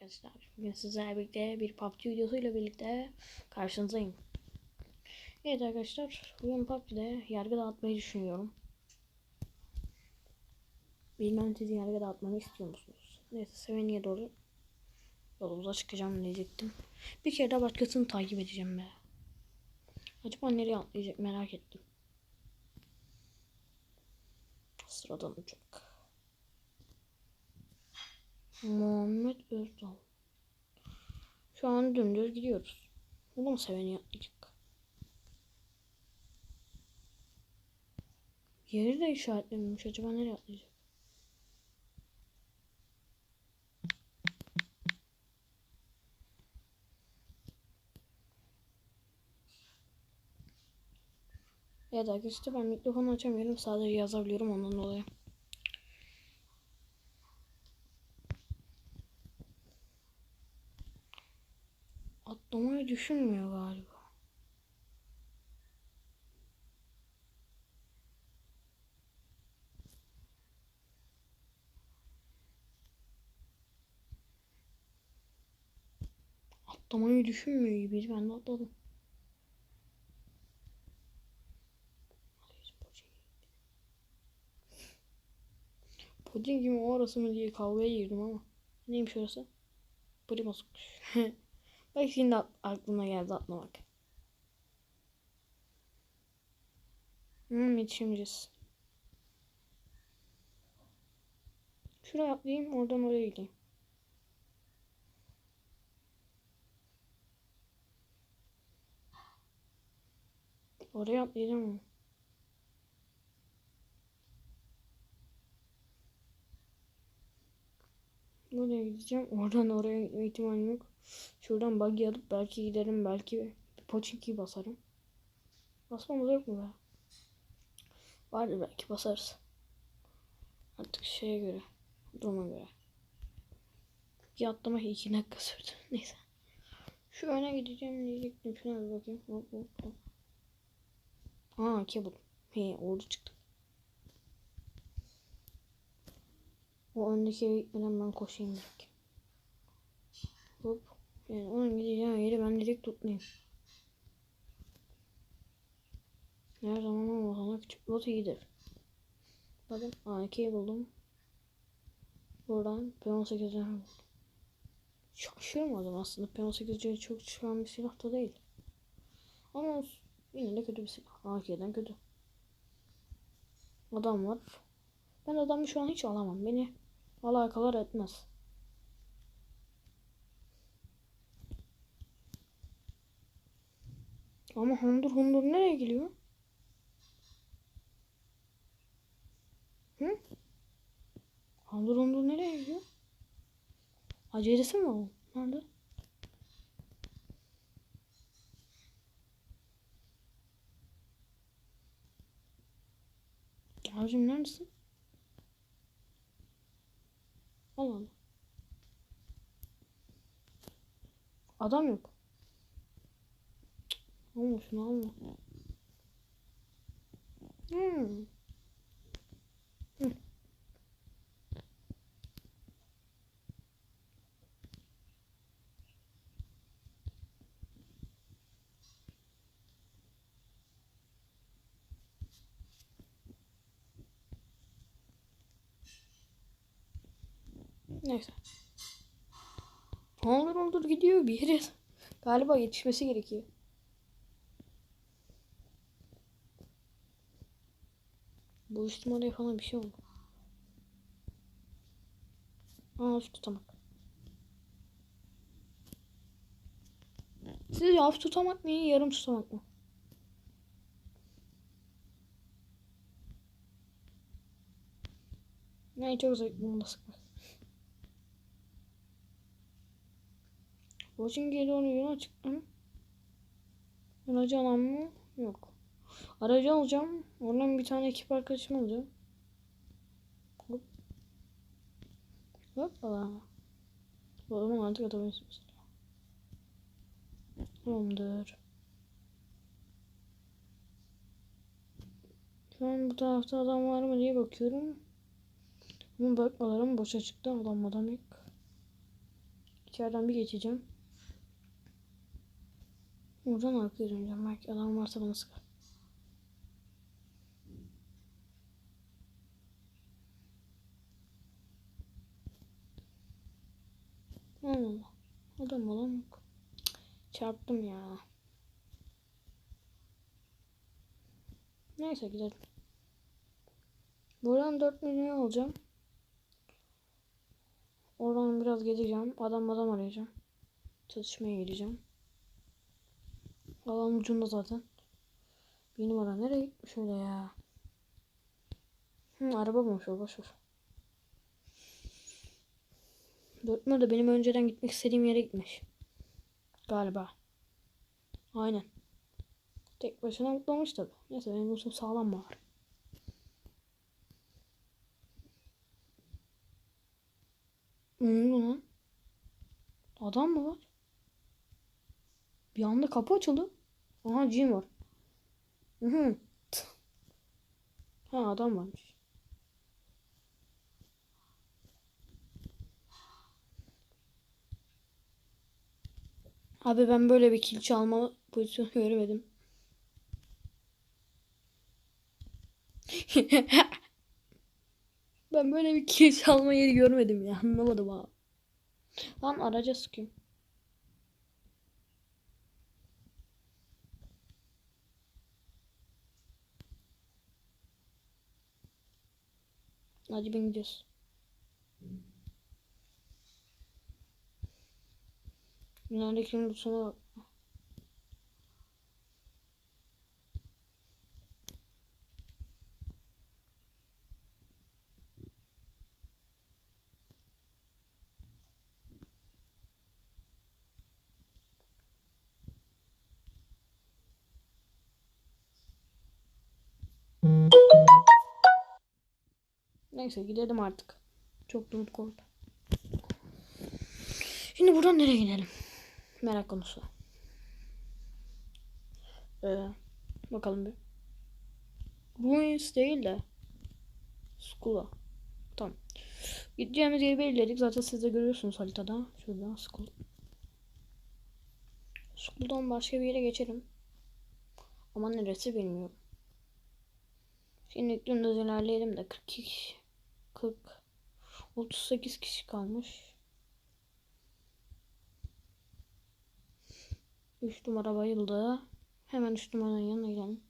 arkadaşlar. Bugün sizlerle birlikte bir PUBG videosuyla birlikte karşınızdayım. Evet arkadaşlar, bugün PUBG'de yargı dağıtmayı düşünüyorum. Bilmem siz yargı dağıtmamı istiyor musunuz? Neyse Seveni'ye doğru yolumuza çıkacağım diyecektim. Bir kere de başkasını takip edeceğim be. Acaba nereye atlayacak merak ettim. Sıradan uçak. Muhammed Özdal. Şu an dümdüz gidiyoruz. Bunu mu seveni yapacak? Yeri de işaretlememiş. Acaba nereye atlayacak? Evet arkadaşlar ben mikrofonu açamıyorum. Sadece yazabiliyorum ondan dolayı. Atlamayı düşünmüyor galiba. Atlamayı düşünmüyor gibi. Ben de atladım. Puding gibi o arası mı diye kavgaya girdim ama. Neymiş orası? Primus'muş. Bak şimdi aklıma geldi atlamak. Hmm, yetişemeyeceğiz. Şuraya atlayayım oradan oraya gideyim. Oraya atlayacağım ama. Buraya gideceğim. Oradan oraya gitme ihtimalim yok. Şuradan buggy alıp belki giderim. Belki Pochinki basarım. Basmamız yok mu be? Vardır belki basarız. Artık şeye göre. Duruma göre. Ya atlamak iki dakika sürdü. Neyse. Şu öne gideceğim diyecektim. Şuna bir bakayım. Hop hop hop. Aa cable. He orada çıktı. O öndeki eve ben koşayım direkt. Hop. Yani onun gideceği yeri ben direkt tutmayayım. Her zaman olmasa küçük bot iyidir. Bakın AK'yi buldum. Buradan P18'den buldum. Şaşırmadım aslında. P18'e çok çıkan bir silah da değil. Ama yine de kötü bir silah. AK'den kötü. Adam var. Ben adamı şu an hiç alamam. Beni alakalar etmez. Ama hundur hundur nereye gidiyor? Hı? Hundur hundur nereye gidiyor? Acelesi mi o? Nerede? Abicim neredesin? Allah Allah. Adam yok. Alma şunu alma. Hmm. Hı. Neyse. Olur olur gidiyor bir yere. Galiba yetişmesi gerekiyor. Bu ihtimalle falan bir şey oldu. Aa hafif tutamak. Sizce hafif tutamak iyi yarım tutamak mı? Ne çok zevkli bunu da sıkmak. Washington'e doğru yol açık mı? Alan mı? Yok. Aracı alacağım. Oradan bir tane ekip arkadaşım alacağım. Hop. Hoppala. Adamı artık atabilirsin mesela. Tamamdır. Şu an bu tarafta adam var mı diye bakıyorum. Ama bakmalarım boşa çıktı. Adam adam yok. İçeriden bir geçeceğim. Oradan arkaya döneceğim. Belki adam varsa bana sıkar. Allah Allah. Adam olan yok. Çarptım ya. Neyse gidelim. Buradan 4 milyon alacağım. Oradan biraz gezeceğim. Adam adam arayacağım. Çalışmaya gideceğim. Alan ucunda zaten. Bir numara nereye gitmiş öyle ya? Hı, araba bulmuş o boş. Dörtmür de benim önceden gitmek istediğim yere gitmiş. Galiba. Aynen. Tek başına mutlamış tabi. Neyse benim bulsum sağlam var. Ne? Adam mı var? Bir anda kapı açıldı. Aha cin var. Hı hı. Ha adam varmış. Abi ben böyle bir kill çalma pozisyonu göremedim. ben böyle bir kill çalma yeri görmedim ya. Anlamadım abi. Lan araca sıkayım. Hadi ben gidiyoruz. Lootuna bak. Neyse gidelim artık. Çok loot koydum. Şimdi buradan nereye gidelim? Merak konusu. Ee, bakalım bir. Ruins değil de Skull'a. Tamam. Gideceğimiz yeri belirledik. Zaten siz de görüyorsunuz haritada. Şurada Skull. Skull'dan başka bir yere geçelim. Ama neresi bilmiyorum. Şimdi dümdüz ilerleyelim de 42 kişi. 40 38 kişi kalmış. 3 numara bayıldı. Hemen 3 numaranın yanına gidelim.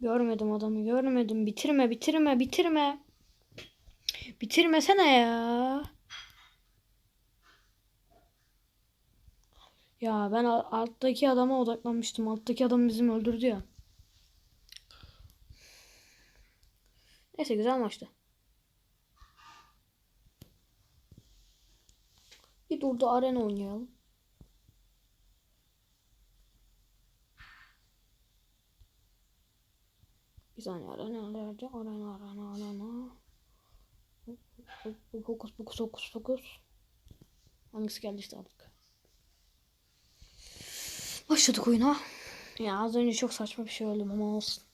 Görmedim adamı görmedim. Bitirme bitirme bitirme. Bitirmesene ya. Ya ben alttaki adama odaklanmıştım. Alttaki adam bizim öldürdü ya. Neyse güzel maçtı. Bir durdu arena oynayalım. Bir saniye arena nerede? Arena arena arena. Fokus fokus fokus fokus. Hangisi geldi işte artık. Başladık oyuna. Ya az önce çok saçma bir şey oldu ama olsun.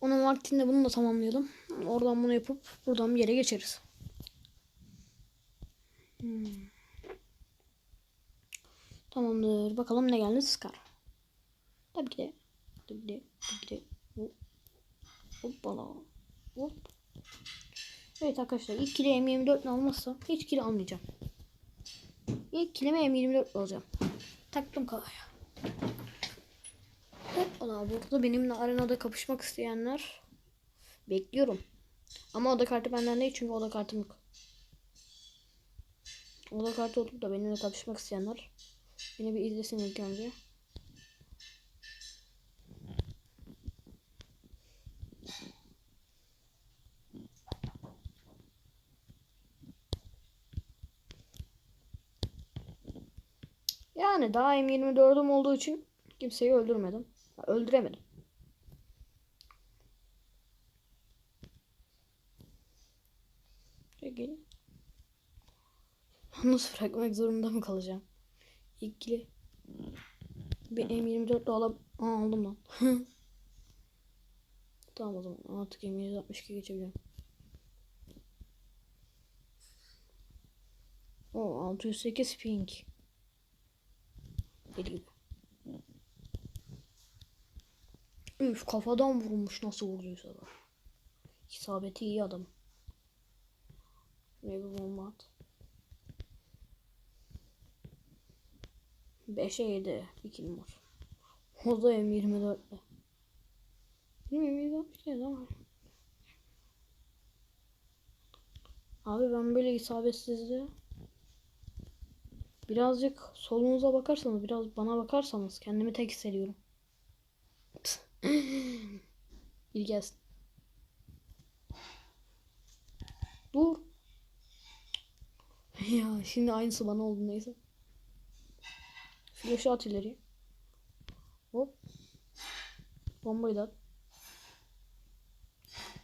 Onun vaktinde bunu da tamamlayalım. Oradan bunu yapıp buradan bir yere geçeriz. Hmm. Tamamdır. Bakalım ne geldi Scar. Tabii ki de. Tabii ki de. Tabii ki de. Hop. Hoppala. Hop. Evet arkadaşlar ilk kilo M24 almazsa hiç kilo almayacağım. İlk kilime M24 alacağım. Taktım kalaya. Hoppala burada benimle arenada kapışmak isteyenler bekliyorum. Ama oda kartı benden değil çünkü oda kartım yok. Oda kartı olup da benimle kapışmak isteyenler beni bir izlesin ilk önce. Yani daha M24'üm olduğu için kimseyi öldürmedim. Öldüremedim. Peki. Yalnız bırakmak zorunda mı kalacağım? İlgili. Bir M24 de alam Aa, aldım lan. tamam o zaman artık M162 geçebilirim. O 608 ping. Gibi. Üf kafadan vurmuş nasıl vurduysa da. İsabeti iyi adam. Ne bir bomba at. 5'e 7 2 var. O da M24'le. Bilmiyorum M24 ama. Abi ben böyle isabetsizliği birazcık solunuza bakarsanız biraz bana bakarsanız kendimi tek hissediyorum. Bir gelsin. Dur. ya şimdi aynısı bana oldu neyse. Flaşı at ileri. Hop. Bombayı da at.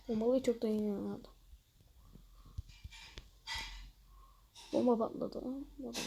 Bombayı çok da oynadı. Bomba patladı. Bomba.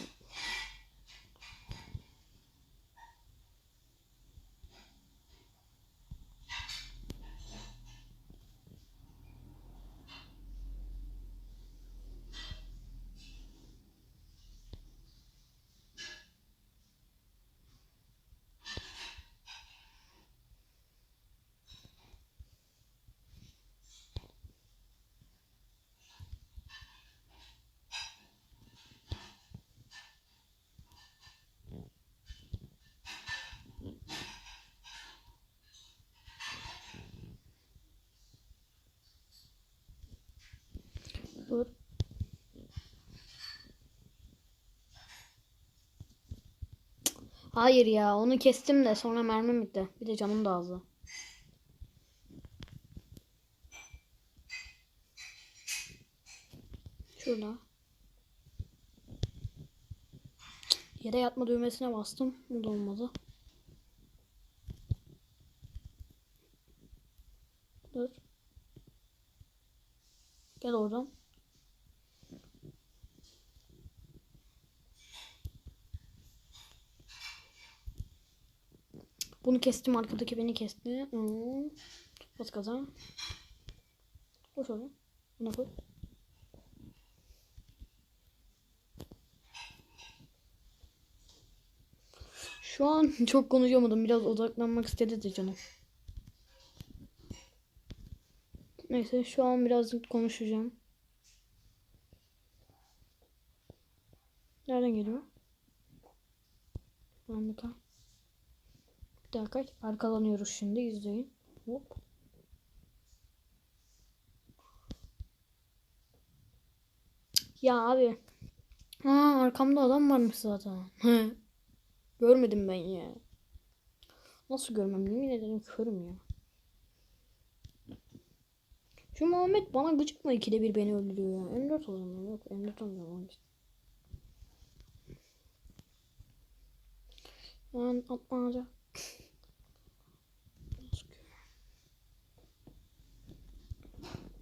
Dur. Hayır ya onu kestim de sonra mermim bitti. Bir de canım da azdı. Şurada. Yere yatma düğmesine bastım. Bu da olmadı. Dur. Gel oradan. Bunu kestim arkadaki beni kesti. Hmm. Bas gaza. Koş oğlum. Buna koy. Şu an çok konuşamadım. Biraz odaklanmak istedi de canım. Neyse şu an birazcık konuşacağım. Nereden geliyor? Harika. Bir dakika arkalanıyoruz şimdi izleyin. Hop. Ya abi. Ha arkamda adam varmış zaten. Görmedim ben ya. Nasıl görmem? Yemin ederim körüm ya. Şu Muhammed bana gıcık mı ikide bir beni öldürüyor ya. M4 alalım Yok M4 alalım. Ben atmaca.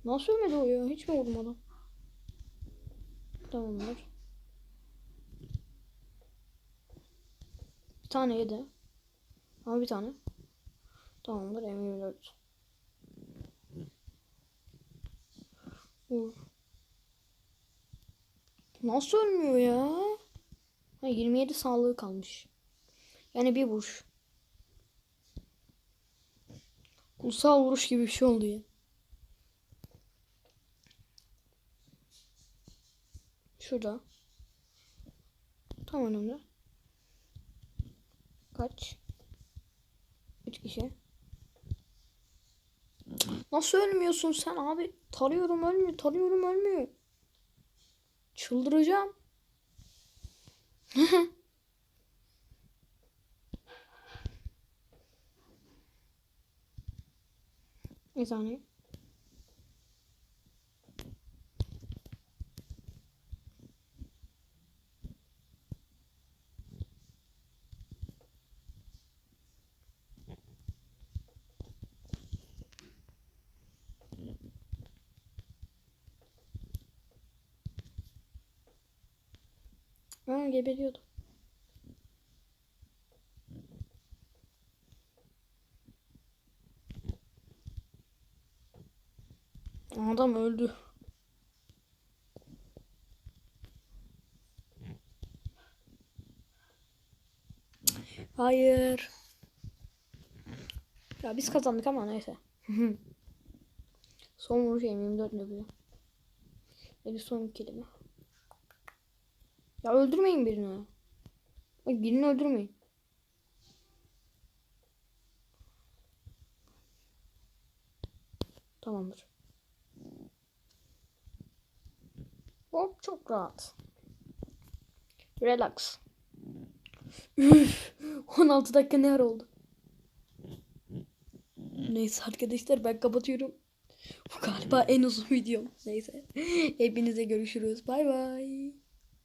Nasıl ölmedi o ya? Hiç mi vurmadım? Tamamdır. Bir tane yedi. Ama bir tane. Tamamdır M24. Vur. Nasıl ölmüyor ya? Ha, 27 sağlığı kalmış. Yani bir vuruş. Kutsal vuruş gibi bir şey oldu ya. Şurada. Tam önümde. Kaç? Üç kişi. Nasıl ölmüyorsun sen abi? Tarıyorum ölmüyor, tarıyorum ölmüyor. Çıldıracağım. Bir saniye. Ben geberiyordum. Adam öldü. Hayır. Ya biz kazandık ama neyse. son vuruş 24 ne bu? Hadi son kelime. Ya öldürmeyin birini. Birini öldürmeyin. Tamamdır. Hop çok rahat. Relax. Üf, 16 dakika ne ara oldu? Neyse arkadaşlar ben kapatıyorum. Bu galiba en uzun videom. Neyse. Hepinize görüşürüz. Bay bay.